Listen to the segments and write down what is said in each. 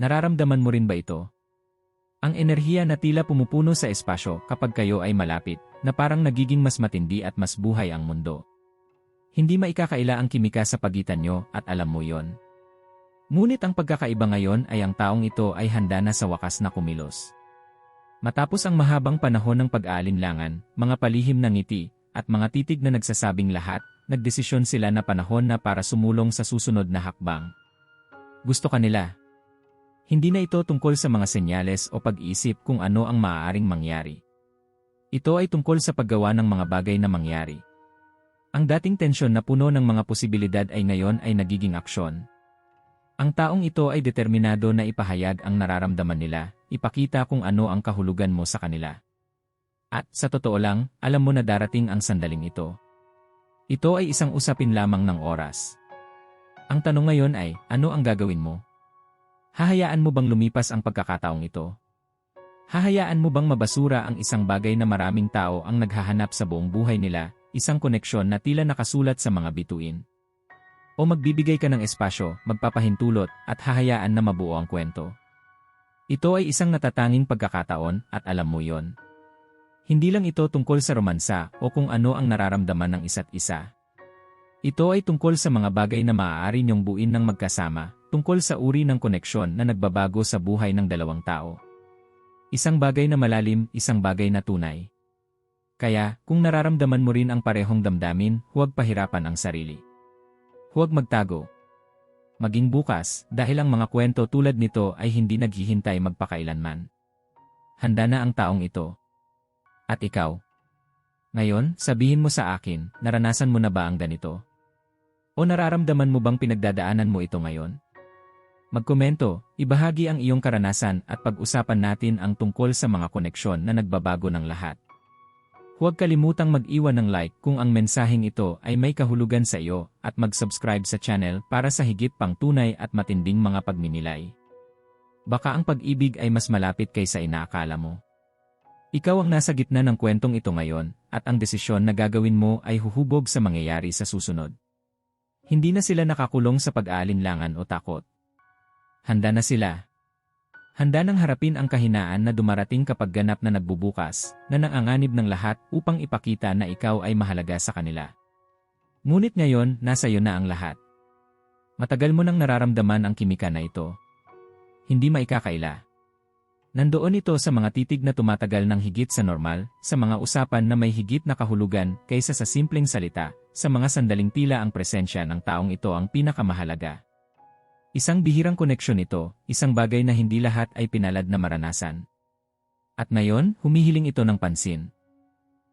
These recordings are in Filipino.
Nararamdaman mo rin ba ito? Ang enerhiya na tila pumupuno sa espasyo kapag kayo ay malapit, na parang nagiging mas matindi at mas buhay ang mundo. Hindi maikakaila ang kimika sa pagitan nyo at alam mo yon. Ngunit ang pagkakaiba ngayon ay ang taong ito ay handa na sa wakas na kumilos. Matapos ang mahabang panahon ng pag-aalinlangan, mga palihim ng ngiti, at mga titig na nagsasabing lahat, nagdesisyon sila na panahon na para sumulong sa susunod na hakbang. Gusto kanila. Hindi na ito tungkol sa mga senyales o pag-iisip kung ano ang maaaring mangyari. Ito ay tungkol sa paggawa ng mga bagay na mangyari. Ang dating tensyon na puno ng mga posibilidad ay ngayon ay nagiging aksyon. Ang taong ito ay determinado na ipahayag ang nararamdaman nila, ipakita kung ano ang kahulugan mo sa kanila. At sa totoo lang, alam mo na darating ang sandaling ito. Ito ay isang usapin lamang ng oras. Ang tanong ngayon ay, ano ang gagawin mo? Hahayaan mo bang lumipas ang pagkakataong ito? Hahayaan mo bang mabasura ang isang bagay na maraming tao ang naghahanap sa buong buhay nila, isang koneksyon na tila nakasulat sa mga bituin? O magbibigay ka ng espasyo, magpapahintulot, at hahayaan na mabuo ang kwento? Ito ay isang natatanging pagkakataon at alam mo yon. Hindi lang ito tungkol sa romansa o kung ano ang nararamdaman ng isa't isa. Ito ay tungkol sa mga bagay na maaari niyong buin ng magkasama, tungkol sa uri ng koneksyon na nagbabago sa buhay ng dalawang tao. Isang bagay na malalim, isang bagay na tunay. Kaya, kung nararamdaman mo rin ang parehong damdamin, huwag pahirapan ang sarili. Huwag magtago. Maging bukas, dahil ang mga kwento tulad nito ay hindi naghihintay magpakailanman. Handa na ang taong ito. At ikaw? Ngayon, sabihin mo sa akin, naranasan mo na ba ang ganito? O nararamdaman mo bang pinagdadaanan mo ito ngayon? Magkomento, ibahagi ang iyong karanasan at pag-usapan natin ang tungkol sa mga koneksyon na nagbabago ng lahat. Huwag kalimutang mag-iwan ng like kung ang mensaheng ito ay may kahulugan sa iyo at mag-subscribe sa channel para sa higit pang tunay at matinding mga pagninilay. Baka ang pag-ibig ay mas malapit kaysa inaakala mo. Ikaw ang nasa gitna ng kwentong ito ngayon, at ang desisyon na gagawin mo ay huhubog sa mangyayari sa susunod. Hindi na sila nakakulong sa pag-aalinlangan o takot. Handa na sila. Handa nang harapin ang kahinaan na dumarating kapag ganap na nagbubukas, na nanganganib ng lahat upang ipakita na ikaw ay mahalaga sa kanila. Ngunit ngayon, nasa iyo na ang lahat. Matagal mo nang nararamdaman ang kimika na ito. Hindi maikakaila. Nandoon ito sa mga titig na tumatagal ng higit sa normal, sa mga usapan na may higit na kahulugan kaysa sa simpleng salita, sa mga sandaling tila ang presensya ng taong ito ang pinakamahalaga. Isang bihirang koneksyon ito, isang bagay na hindi lahat ay pinalad na maranasan. At ngayon, humihiling ito ng pansin.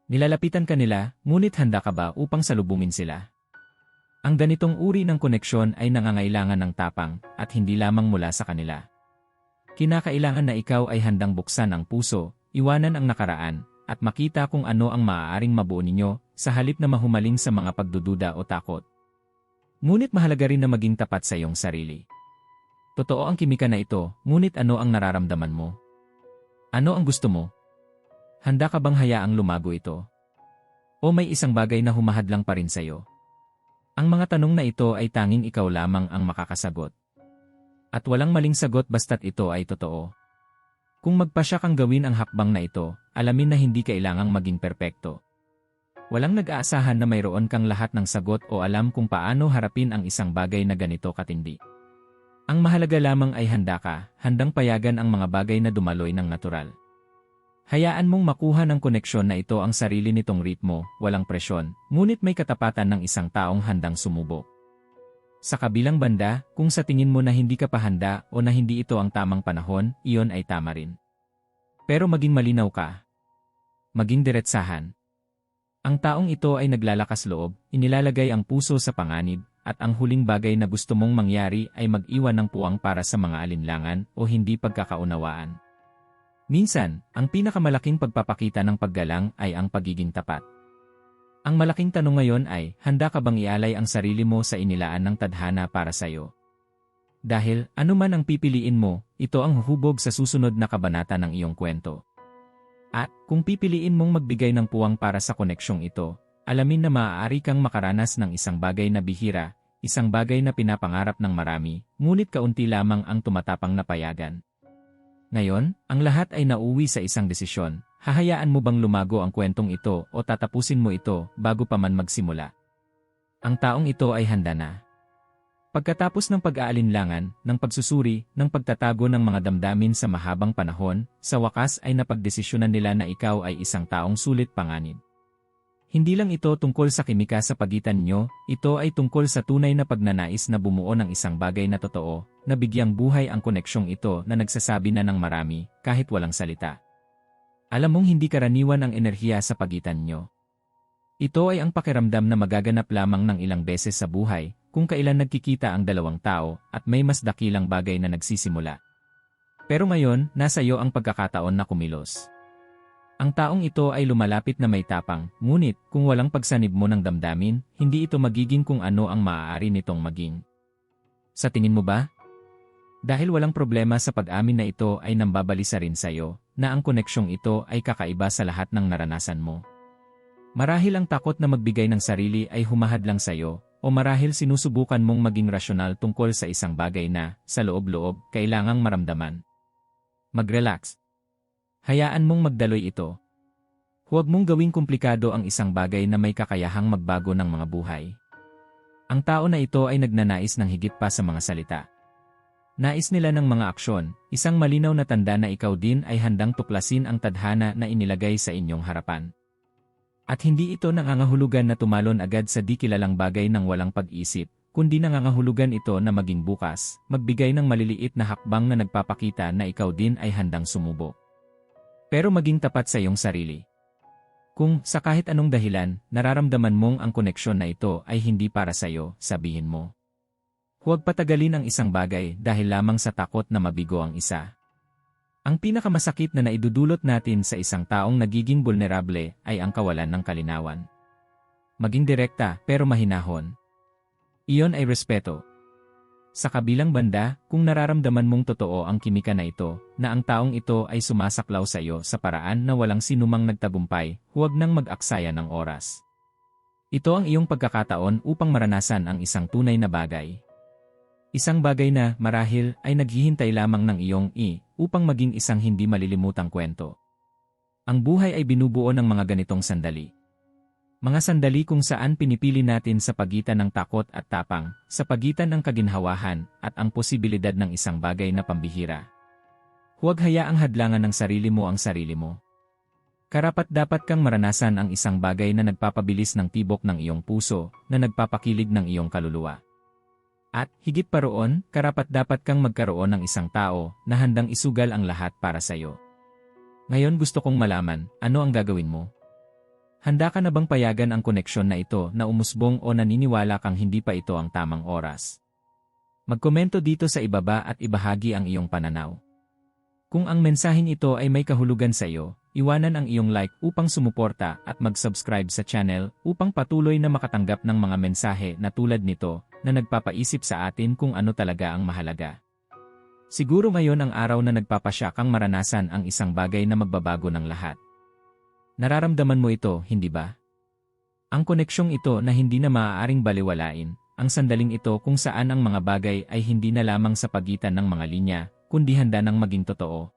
Nilalapitan ka nila, ngunit handa ka ba upang salubungin sila? Ang ganitong uri ng koneksyon ay nangangailangan ng tapang, at hindi lamang mula sa kanila. Kinakailangan na ikaw ay handang buksan ang puso, iwanan ang nakaraan, at makita kung ano ang maaaring mabuo ninyo sa halip na mahumaling sa mga pagdududa o takot. Ngunit mahalaga rin na maging tapat sa iyong sarili. Totoo ang kimika na ito, ngunit ano ang nararamdaman mo? Ano ang gusto mo? Handa ka bang hayaang lumago ito? O may isang bagay na humahadlang pa rin sa iyo? Ang mga tanong na ito ay tanging ikaw lamang ang makakasagot. At walang maling sagot basta't ito ay totoo. Kung magpasya kang gawin ang hakbang na ito, alamin na hindi kailangang maging perpekto. Walang nag-aasahan na mayroon kang lahat ng sagot o alam kung paano harapin ang isang bagay na ganito katindi. Ang mahalaga lamang ay handa ka, handang payagan ang mga bagay na dumaloy ng natural. Hayaan mong makuha ng koneksyon na ito ang sarili nitong ritmo, walang presyon, ngunit may katapatan ng isang taong handang sumubok. Sa kabilang banda, kung sa tingin mo na hindi ka pa handa o na hindi ito ang tamang panahon, iyon ay tama rin. Pero maging malinaw ka. Maging diretsahan. Ang taong ito ay naglalakas loob, inilalagay ang puso sa panganib, at ang huling bagay na gusto mong mangyari ay mag-iwan ng puwang para sa mga alinlangan o hindi pagkakaunawaan. Minsan, ang pinakamalaking pagpapakita ng paggalang ay ang pagiging tapat. Ang malaking tanong ngayon ay, handa ka bang ialay ang sarili mo sa inilaan ng tadhana para sa iyo? Dahil, anuman ang pipiliin mo, ito ang huhubog sa susunod na kabanata ng iyong kwento. At, kung pipiliin mong magbigay ng puwang para sa koneksyong ito, alamin na maaari kang makaranas ng isang bagay na bihira, isang bagay na pinapangarap ng marami, ngunit kaunti lamang ang tumatapang na payagan. Ngayon, ang lahat ay nauwi sa isang desisyon. Hahayaan mo bang lumago ang kwentong ito o tatapusin mo ito bago pa man magsimula? Ang taong ito ay handa na. Pagkatapos ng pag-aalinlangan, ng pagsusuri, ng pagtatago ng mga damdamin sa mahabang panahon, sa wakas ay napagdesisyonan nila na ikaw ay isang taong sulit panganib. Hindi lang ito tungkol sa kimika sa pagitan nyo, ito ay tungkol sa tunay na pagnanais na bumuo ng isang bagay na totoo, na bigyang buhay ang koneksyong ito na nagsasabi na ng marami, kahit walang salita. Alam mong hindi karaniwan ang enerhiya sa pagitan nyo. Ito ay ang pakiramdam na magaganap lamang ng ilang beses sa buhay, kung kailan nagkikita ang dalawang tao at may mas dakilang bagay na nagsisimula. Pero ngayon, nasa iyo ang pagkakataon na kumilos. Ang taong ito ay lumalapit na may tapang, ngunit kung walang pagsanib mo ng damdamin, hindi ito magiging kung ano ang maaari nitong maging. Sa tingin mo ba? Dahil walang problema sa pag-amin na ito ay nambabalisa rin sa iyo, na ang koneksyong ito ay kakaiba sa lahat ng naranasan mo. Marahil ang takot na magbigay ng sarili ay humahad lang sa iyo, o marahil sinusubukan mong maging rasyonal tungkol sa isang bagay na, sa loob-loob, kailangang maramdaman. Mag-relax. Hayaan mong magdaloy ito. Huwag mong gawing komplikado ang isang bagay na may kakayahang magbago ng mga buhay. Ang tao na ito ay nagnanais ng higit pa sa mga salita. Nais nila ng mga aksyon, isang malinaw na tanda na ikaw din ay handang tuklasin ang tadhana na inilagay sa inyong harapan. At hindi ito nangangahulugan na tumalon agad sa di kilalang bagay ng walang pag-isip, kundi nangangahulugan ito na maging bukas, magbigay ng maliliit na hakbang na nagpapakita na ikaw din ay handang sumubo. Pero maging tapat sa iyong sarili. Kung, sa kahit anong dahilan, nararamdaman mong ang koneksyon na ito ay hindi para sa iyo, sabihin mo. Huwag patagalin ang isang bagay dahil lamang sa takot na mabigo ang isa. Ang pinakamasakit na naidudulot natin sa isang taong nagiging vulnerable ay ang kawalan ng kalinawan. Maging direkta pero mahinahon. Iyon ay respeto. Sa kabilang banda, kung nararamdaman mong totoo ang kimika na ito, na ang taong ito ay sumasaklaw sa iyo sa paraan na walang sinumang nagtagumpay, huwag nang mag-aksaya ng oras. Ito ang iyong pagkakataon upang maranasan ang isang tunay na bagay. Isang bagay na, marahil, ay naghihintay lamang ng iyong i, upang maging isang hindi malilimutang kwento. Ang buhay ay binubuo ng mga ganitong sandali. Mga sandali kung saan pinipili natin sa pagitan ng takot at tapang, sa pagitan ng kaginhawahan, at ang posibilidad ng isang bagay na pambihira. Huwag hayaang hadlangan ng sarili mo ang sarili mo. Karapat dapat kang maranasan ang isang bagay na nagpapabilis ng tibok ng iyong puso, na nagpapakilig ng iyong kaluluwa. At, higit pa roon, karapat dapat kang magkaroon ng isang tao na handang isugal ang lahat para sa iyo. Ngayon gusto kong malaman, ano ang gagawin mo? Handa ka na bang payagan ang koneksyon na ito na umusbong o naniniwala kang hindi pa ito ang tamang oras? Magkomento dito sa ibaba at ibahagi ang iyong pananaw. Kung ang mensahin ito ay may kahulugan sa iyo, iwanan ang iyong like upang sumuporta at mag-subscribe sa channel upang patuloy na makatanggap ng mga mensahe na tulad nito na nagpapaisip sa atin kung ano talaga ang mahalaga. Siguro ngayon ang araw na nagpapasya kang maranasan ang isang bagay na magbabago ng lahat. Nararamdaman mo ito, hindi ba? Ang koneksyong ito na hindi na maaaring baliwalain, ang sandaling ito kung saan ang mga bagay ay hindi na lamang sa pagitan ng mga linya, kundi handa nang maging totoo.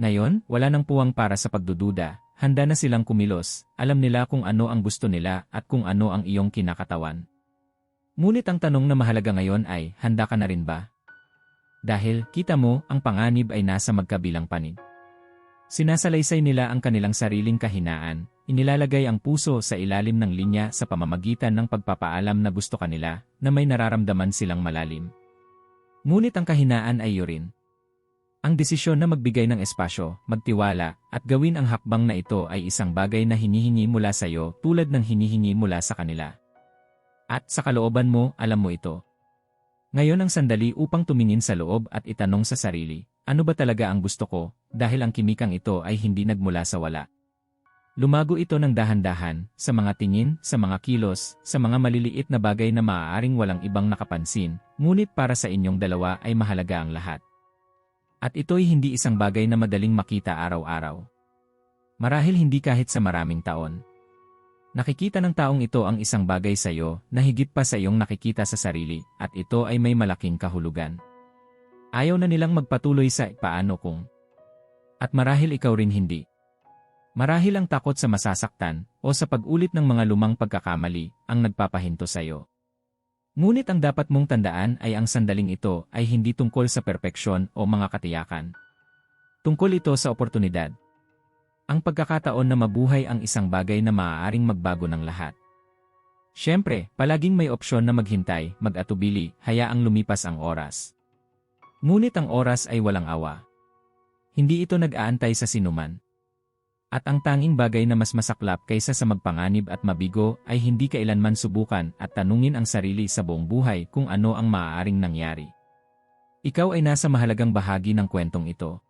Ngayon, wala nang puwang para sa pagdududa, handa na silang kumilos, alam nila kung ano ang gusto nila at kung ano ang iyong kinakatawan. Ngunit ang tanong na mahalaga ngayon ay, handa ka na rin ba? Dahil, kita mo, ang panganib ay nasa magkabilang panig. Sinasalaysay nila ang kanilang sariling kahinaan, inilalagay ang puso sa ilalim ng linya sa pamamagitan ng pagpapaalam na gusto kanila, na may nararamdaman silang malalim. Ngunit ang kahinaan ay rin. Ang desisyon na magbigay ng espasyo, magtiwala, at gawin ang hakbang na ito ay isang bagay na hinihingi mula sa iyo tulad ng hinihingi mula sa kanila. At sa kalooban mo, alam mo ito. Ngayon ang sandali upang tumingin sa loob at itanong sa sarili, ano ba talaga ang gusto ko, dahil ang kimikang ito ay hindi nagmula sa wala. Lumago ito ng dahan-dahan, sa mga tingin, sa mga kilos, sa mga maliliit na bagay na maaaring walang ibang nakapansin, ngunit para sa inyong dalawa ay mahalaga ang lahat. At ito'y hindi isang bagay na madaling makita araw-araw. Marahil hindi kahit sa maraming taon. Nakikita ng taong ito ang isang bagay sa iyo na higit pa sa iyong nakikita sa sarili at ito ay may malaking kahulugan. Ayaw na nilang magpatuloy sa paano kung. At marahil ikaw rin hindi. Marahil ang takot sa masasaktan o sa pag-ulit ng mga lumang pagkakamali ang nagpapahinto sa iyo. Ngunit ang dapat mong tandaan ay ang sandaling ito ay hindi tungkol sa perpeksyon o mga katiyakan. Tungkol ito sa oportunidad. Ang pagkakataon na mabuhay ang isang bagay na maaaring magbago ng lahat. Siyempre, palaging may opsyon na maghintay, mag-atubili, hayaang lumipas ang oras. Ngunit ang oras ay walang awa. Hindi ito nag-aantay sa sinuman. At ang tanging bagay na mas masaklap kaysa sa magpanganib at mabigo ay hindi kailanman subukan at tanungin ang sarili sa buong buhay kung ano ang maaaring nangyari. Ikaw ay nasa mahalagang bahagi ng kwentong ito.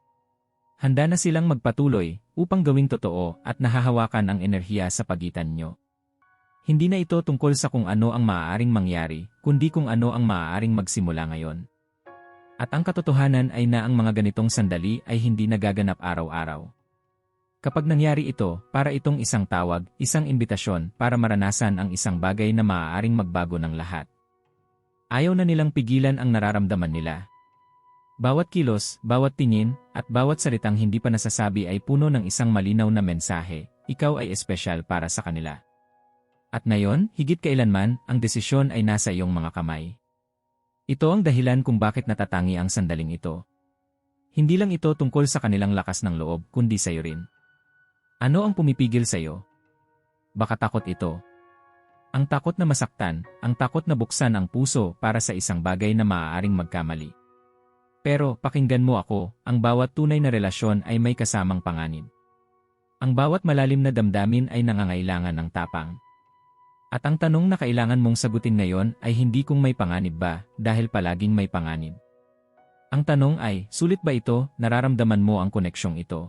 Handa na silang magpatuloy upang gawing totoo at nahahawakan ang enerhiya sa pagitan nyo. Hindi na ito tungkol sa kung ano ang maaaring mangyari, kundi kung ano ang maaaring magsimula ngayon. At ang katotohanan ay na ang mga ganitong sandali ay hindi nagaganap araw-araw. Kapag nangyari ito, para itong isang tawag, isang imbitasyon para maranasan ang isang bagay na maaaring magbago ng lahat. Ayaw na nilang pigilan ang nararamdaman nila. Bawat kilos, bawat tingin, at bawat salitang hindi pa nasasabi ay puno ng isang malinaw na mensahe, ikaw ay espesyal para sa kanila. At ngayon, higit kailanman, ang desisyon ay nasa iyong mga kamay. Ito ang dahilan kung bakit natatangi ang sandaling ito. Hindi lang ito tungkol sa kanilang lakas ng loob, kundi sa iyo rin. Ano ang pumipigil sa iyo? Baka takot ito. Ang takot na masaktan, ang takot na buksan ang puso para sa isang bagay na maaaring magkamali. Pero, pakinggan mo ako, ang bawat tunay na relasyon ay may kasamang panganib. Ang bawat malalim na damdamin ay nangangailangan ng tapang. At ang tanong na kailangan mong sagutin ngayon ay hindi kung may panganib ba, dahil palaging may panganib. Ang tanong ay, sulit ba ito, nararamdaman mo ang koneksyong ito?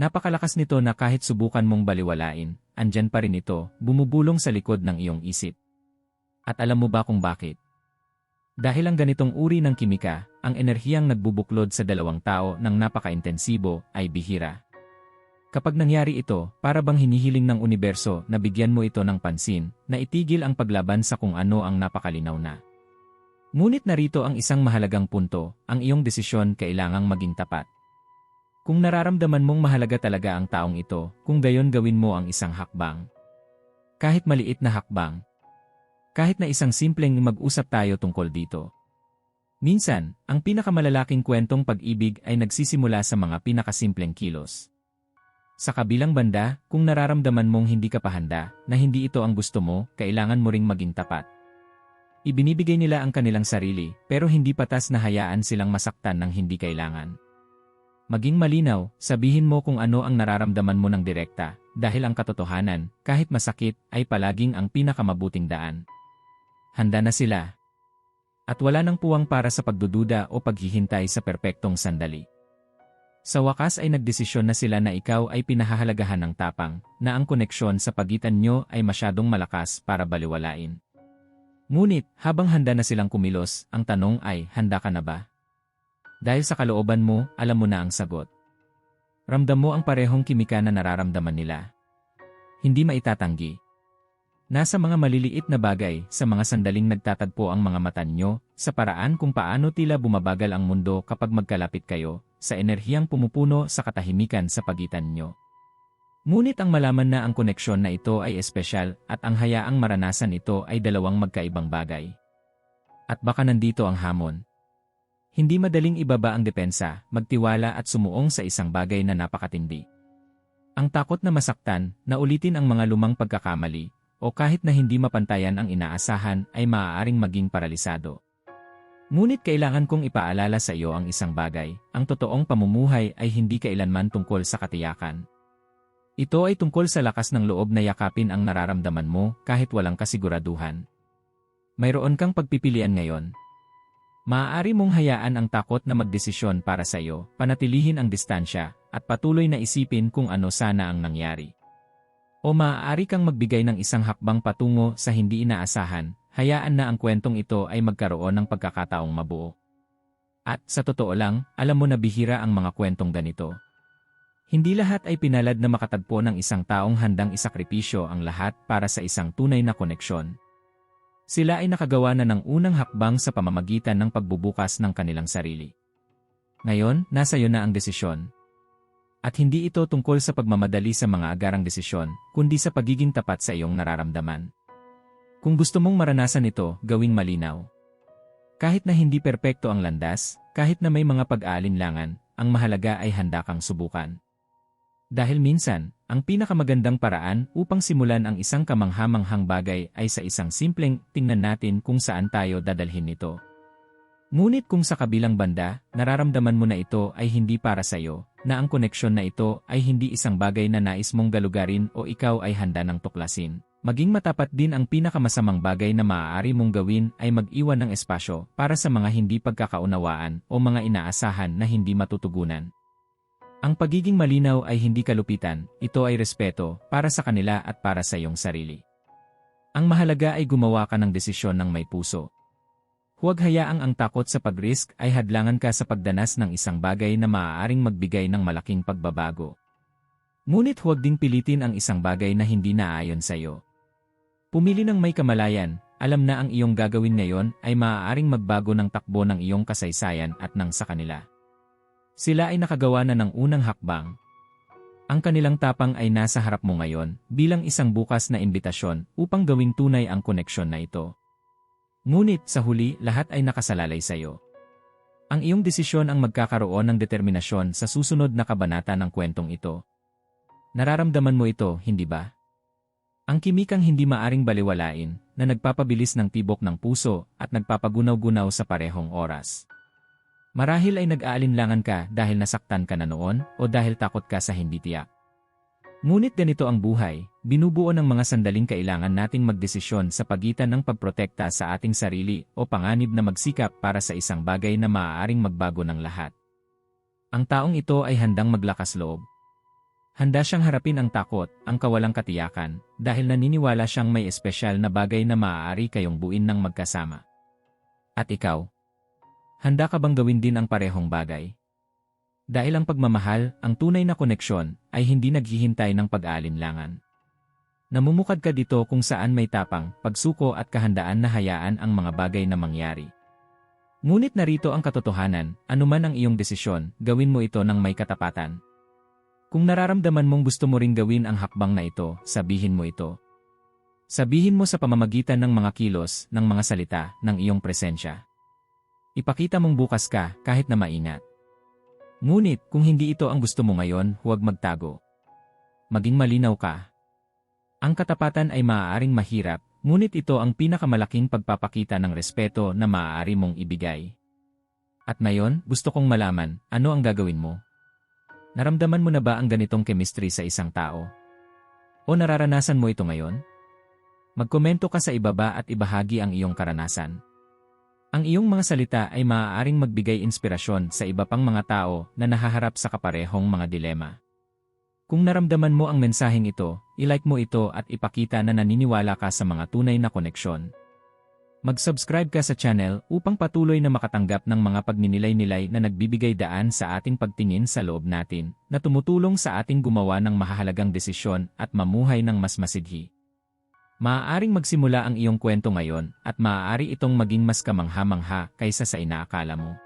Napakalakas nito na kahit subukan mong baliwalain, andyan pa rin ito, bumubulong sa likod ng iyong isip. At alam mo ba kung bakit? Dahil ang ganitong uri ng kimika, ang enerhiyang nagbubuklod sa dalawang tao ng napaka-intensibo ay bihira. Kapag nangyari ito, para bang hinihiling ng universo na bigyan mo ito ng pansin, na itigil ang paglaban sa kung ano ang napakalinaw na. Ngunit narito ang isang mahalagang punto, ang iyong desisyon kailangang maging tapat. Kung nararamdaman mong mahalaga talaga ang taong ito, kung gayon gawin mo ang isang hakbang. Kahit maliit na hakbang. Kahit na isang simpleng mag-usap tayo tungkol dito. Minsan, ang pinakamalalaking kwentong pag-ibig ay nagsisimula sa mga pinakasimpleng kilos. Sa kabilang banda, kung nararamdaman mong hindi ka pahanda, na hindi ito ang gusto mo, kailangan mo ring maging tapat. Ibinibigay nila ang kanilang sarili, pero hindi patas na hayaan silang masaktan ng hindi kailangan. Maging malinaw, sabihin mo kung ano ang nararamdaman mo ng direkta, dahil ang katotohanan, kahit masakit, ay palaging ang pinakamabuting daan. Handa na sila. At wala nang puwang para sa pagdududa o paghihintay sa perpektong sandali. Sa wakas ay nagdesisyon na sila na ikaw ay pinahahalagahan ng tapang, na ang koneksyon sa pagitan nyo ay masyadong malakas para baliwalain. Ngunit, habang handa na silang kumilos, ang tanong ay, handa ka na ba? Dahil sa kalooban mo, alam mo na ang sagot. Ramdam mo ang parehong kimika na nararamdaman nila. Hindi maitatanggi. Nasa mga maliliit na bagay, sa mga sandaling nagtatagpo ang mga mata nyo, sa paraan kung paano tila bumabagal ang mundo kapag magkalapit kayo, sa enerhiyang pumupuno sa katahimikan sa pagitan nyo. Ngunit ang malaman na ang koneksyon na ito ay espesyal at ang hayaang maranasan ito ay dalawang magkaibang bagay. At baka nandito ang hamon. Hindi madaling ibaba ang depensa, magtiwala at sumuong sa isang bagay na napakatindi. Ang takot na masaktan, na ulitin ang mga lumang pagkakamali, o kahit na hindi mapantayan ang inaasahan ay maaaring maging paralisado. Ngunit kailangan kong ipaalala sa iyo ang isang bagay, ang totoong pamumuhay ay hindi kailanman tungkol sa katiyakan. Ito ay tungkol sa lakas ng loob na yakapin ang nararamdaman mo kahit walang kasiguraduhan. Mayroon kang pagpipilian ngayon, Maaari mong hayaan ang takot na magdesisyon para sa iyo, panatilihin ang distansya, at patuloy na isipin kung ano sana ang nangyari. O maaari kang magbigay ng isang hakbang patungo sa hindi inaasahan, hayaan na ang kwentong ito ay magkaroon ng pagkakataong mabuo. At sa totoo lang, alam mo na bihira ang mga kwentong ganito. Hindi lahat ay pinalad na makatagpo ng isang taong handang isakripisyo ang lahat para sa isang tunay na koneksyon. Sila ay nakagawa na ng unang hakbang sa pamamagitan ng pagbubukas ng kanilang sarili. Ngayon, nasa iyo na ang desisyon. At hindi ito tungkol sa pagmamadali sa mga agarang desisyon, kundi sa pagiging tapat sa iyong nararamdaman. Kung gusto mong maranasan ito, gawing malinaw. Kahit na hindi perpekto ang landas, kahit na may mga pag-aalinlangan, ang mahalaga ay handa kang subukan. Dahil minsan, ang pinakamagandang paraan upang simulan ang isang kamanghamanghang bagay ay sa isang simpleng tingnan natin kung saan tayo dadalhin nito. Ngunit kung sa kabilang banda, nararamdaman mo na ito ay hindi para sa iyo, na ang koneksyon na ito ay hindi isang bagay na nais mong galugarin o ikaw ay handa ng tuklasin. Maging matapat din ang pinakamasamang bagay na maaari mong gawin ay mag-iwan ng espasyo para sa mga hindi pagkakaunawaan o mga inaasahan na hindi matutugunan. Ang pagiging malinaw ay hindi kalupitan, ito ay respeto para sa kanila at para sa iyong sarili. Ang mahalaga ay gumawa ka ng desisyon ng may puso. Huwag hayaang ang takot sa pag-risk ay hadlangan ka sa pagdanas ng isang bagay na maaaring magbigay ng malaking pagbabago. Ngunit huwag ding pilitin ang isang bagay na hindi naayon sa iyo. Pumili ng may kamalayan, alam na ang iyong gagawin ngayon ay maaaring magbago ng takbo ng iyong kasaysayan at ng sa kanila. Sila ay nakagawa na ng unang hakbang. Ang kanilang tapang ay nasa harap mo ngayon bilang isang bukas na imbitasyon upang gawing tunay ang koneksyon na ito. Ngunit sa huli lahat ay nakasalalay sa iyo. Ang iyong desisyon ang magkakaroon ng determinasyon sa susunod na kabanata ng kwentong ito. Nararamdaman mo ito, hindi ba? Ang kimikang hindi maaring baliwalain na nagpapabilis ng tibok ng puso at nagpapagunaw-gunaw sa parehong oras. Marahil ay nag-aalinlangan ka dahil nasaktan ka na noon o dahil takot ka sa hindi tiyak. Ngunit ganito ang buhay, binubuo ng mga sandaling kailangan nating magdesisyon sa pagitan ng pagprotekta sa ating sarili o panganib na magsikap para sa isang bagay na maaaring magbago ng lahat. Ang taong ito ay handang maglakas loob. Handa siyang harapin ang takot, ang kawalang katiyakan, dahil naniniwala siyang may espesyal na bagay na maaari kayong buin ng magkasama. At ikaw, Handa ka bang gawin din ang parehong bagay? Dahil ang pagmamahal, ang tunay na koneksyon, ay hindi naghihintay ng pag-aalinlangan. Namumukad ka dito kung saan may tapang, pagsuko at kahandaan na hayaan ang mga bagay na mangyari. Ngunit narito ang katotohanan, anuman ang iyong desisyon, gawin mo ito ng may katapatan. Kung nararamdaman mong gusto mo ring gawin ang hakbang na ito, sabihin mo ito. Sabihin mo sa pamamagitan ng mga kilos, ng mga salita, ng iyong presensya. Ipakita mong bukas ka kahit na maingat. Ngunit kung hindi ito ang gusto mo ngayon, huwag magtago. Maging malinaw ka. Ang katapatan ay maaaring mahirap, ngunit ito ang pinakamalaking pagpapakita ng respeto na maaari mong ibigay. At ngayon, gusto kong malaman, ano ang gagawin mo? Naramdaman mo na ba ang ganitong chemistry sa isang tao? O nararanasan mo ito ngayon? Magkomento ka sa ibaba at ibahagi ang iyong karanasan. Ang iyong mga salita ay maaaring magbigay inspirasyon sa iba pang mga tao na nahaharap sa kaparehong mga dilema. Kung naramdaman mo ang mensaheng ito, ilike mo ito at ipakita na naniniwala ka sa mga tunay na koneksyon. Mag-subscribe ka sa channel upang patuloy na makatanggap ng mga pagninilay-nilay na nagbibigay daan sa ating pagtingin sa loob natin, na tumutulong sa ating gumawa ng mahahalagang desisyon at mamuhay ng mas masidhi. Maaaring magsimula ang iyong kwento ngayon at maaari itong maging mas kamangha-mangha kaysa sa inaakala mo.